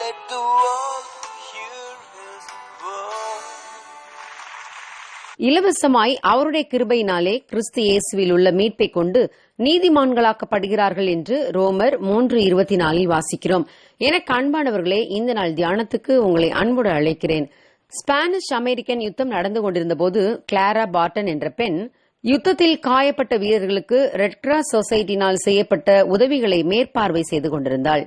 Let the world hear his voice. இலவசமாய் அவருடைய கிருபையினாலே கிறிஸ்து இயேசுவில் உள்ள மீட்பை கொண்டு நீதிமான்களாக்கப்படுகிறார்கள் என்று ரோமர் மூன்று இருபத்தி நாலில் வாசிக்கிறோம். எனக்கு அன்பானவர்களே இந்த நாள் தியானத்துக்கு உங்களை அன்போடு அழைக்கிறேன். ஸ்பானிஷ் அமெரிக்கன் யுத்தம் நடந்து கொண்டிருந்த போது கிளாரா பாட்டன் என்ற பெண் யுத்தத்தில் காயப்பட்ட வீரர்களுக்கு ரெட் கிராஸ் சொசைட்டினால் செய்யப்பட்ட உதவிகளை மேற்பார்வை செய்து கொண்டிருந்தாள்.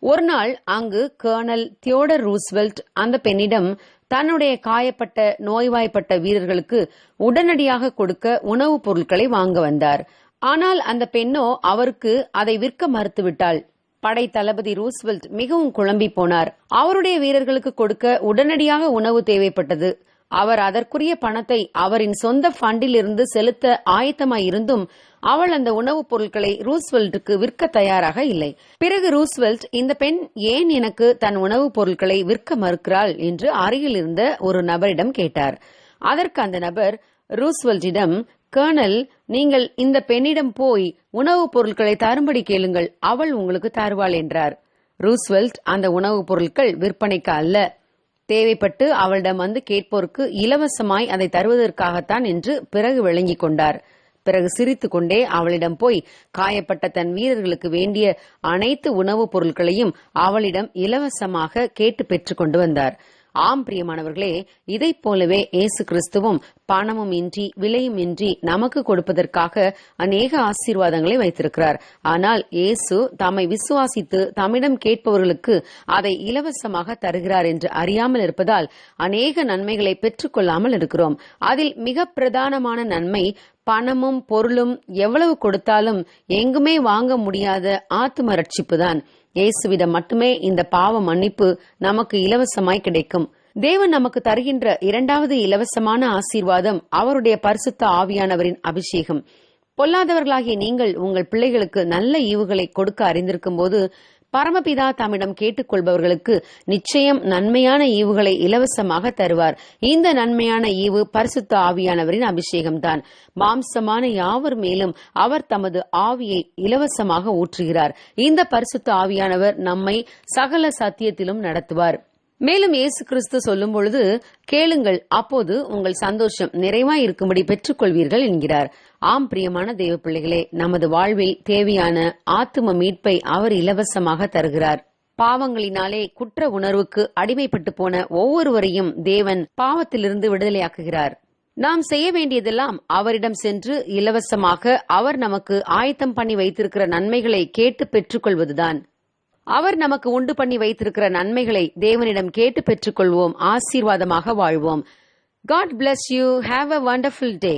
ஒரு நாள் அங்கு கர்னல் தியோடர் ரூஸ்வெல்ட் அந்த பெண்ணிடம் தன்னுடைய காயப்பட்ட நோய்வாய்ப்பட்ட வீரர்களுக்கு உடனடியாக கொடுக்க உணவுப் பொருட்களை வாங்க வந்தார். ஆனால் அந்த பெண்ணோ அவருக்கு அதை விற்க மறுத்துவிட்டாள் படை தளபதி ரூஸ்வெல்ட் மிகவும் குழம்பி போனார். அவருடைய வீரர்களுக்கு கொடுக்க உடனடியாக உணவு தேவைப்பட்டது. அவர் அதற்குரிய பணத்தை அவரின் சொந்த ஃபண்டில் இருந்து செலுத்த ஆயத்தமாயிருந்தும் அவள் அந்த உணவுப் பொருட்களை ரூஸ்வெல்ட்டுக்கு விற்க தயாராக இல்லை. பிறகு ரூஸ்வெல்ட் இந்த பெண் ஏன் எனக்கு தன் உணவுப் பொருட்களை விற்க மறுக்கிறாள்? என்று அருகில் இருந்த ஒரு நபரிடம் கேட்டார். அதற்கு அந்த நபர் ரூஸ்வெல்ட்டிடம் கர்னல் நீங்கள் இந்த பெண்ணிடம் போய் உணவுப் பொருட்களை தரும்படி கேளுங்கள் அவள் உங்களுக்கு தருவாள் என்றார். ரூஸ்வெல்ட் அந்த உணவுப் பொருட்கள் விற்பனைக்கு அல்ல தேவைப்பட்டு அவளிடம் வந்து கேட்போருக்கு இலவசமாய் அதை தருவதற்காகத்தான் என்று பிறகு விளங்கிக் கொண்டார். பிறகு சிரித்து கொண்டே அவளிடம் போய் காயப்பட்ட தன் வீரர்களுக்கு வேண்டிய அனைத்து உணவுப் பொருட்களையும் அவளிடம் இலவசமாக கேட்டு பெற்றுக் கொண்டு வந்தார். ஆம் பிரியமானவர்களே இதை போலவே இயேசு கிறிஸ்துவும் பணமும் இன்றி விலையும் இன்றி நமக்கு கொடுப்பதற்காக அநேக ஆசீர்வாதங்களை வைத்திருக்கிறார். ஆனால் இயேசு தம்மை விசுவாசித்து தம்மிடம் கேட்பவர்களுக்கு அதை இலவசமாக தருகிறார் என்று அறியாமல் இருப்பதால் அநேக நன்மைகளை பெற்றுக்கொள்ளாமல் இருக்கிறோம். அதில் மிக பிரதானமான நன்மை பணமும் பொருளும் எவ்வளவு கொடுத்தாலும் எங்குமே வாங்க முடியாத ஆத்ம ரட்சிப்பு தான் இயேசுவிடம் மட்டுமே இந்த பாவ மன்னிப்பு நமக்கு இலவசமாய் கிடைக்கும். தேவன் நமக்கு தருகின்ற இரண்டாவது இலவசமான ஆசீர்வாதம் அவருடைய பரிசுத்த ஆவியானவரின் அபிஷேகம். பொல்லாதவர்களாகிய நீங்கள் உங்கள் பிள்ளைகளுக்கு நல்ல ஈவுகளை கொடுக்க அறிந்திருக்கும் போது பரமபிதா தம்மிடம் கேட்டுக்கொள்பவர்களுக்கு நிச்சயம் நன்மையான ஈவுகளை இலவசமாக தருவார். இந்த நன்மையான ஈவு பரிசுத்த ஆவியானவரின் அபிஷேகம்தான். மாம்சமான யாவர் மேலும் அவர் தமது ஆவியை இலவசமாக ஊற்றுகிறார். இந்த பரிசுத்த ஆவியானவர் நம்மை சகல சத்தியத்திலும் நடத்துவார். மேலும் இயேசு கிறிஸ்து சொல்லும் பொழுது கேளுங்கள் அப்போது உங்கள் சந்தோஷம் நிறைவாய் இருக்கும்படி பெற்றுக்கொள்வீர்கள் என்கிறார். ஆம் பிரியமான தெய்வ பிள்ளைகளே நமது வாழ்வில் தேவையான ஆத்தும மீட்பை அவர் இலவசமாக தருகிறார். பாவங்களினாலே குற்ற உணர்வுக்கு அடிமைப்பட்டு போன ஒவ்வொருவரையும் தேவன் பாவத்திலிருந்து விடுதலையாக்குகிறார். நாம் செய்ய வேண்டியதெல்லாம் அவரிடம் சென்று இலவசமாக அவர் நமக்கு ஆயத்தம் பண்ணி வைத்திருக்கிற நன்மைகளை கேட்டு பெற்றுக்கொள்வதுதான். அவர் நமக்கு உண்டு பண்ணி வைத்திருக்கிற நன்மைகளை தேவனிடம் கேட்டு பெற்றுக்கொள்வோம் ஆசீர்வாதமாக வாழ்வோம். God bless you have a wonderful day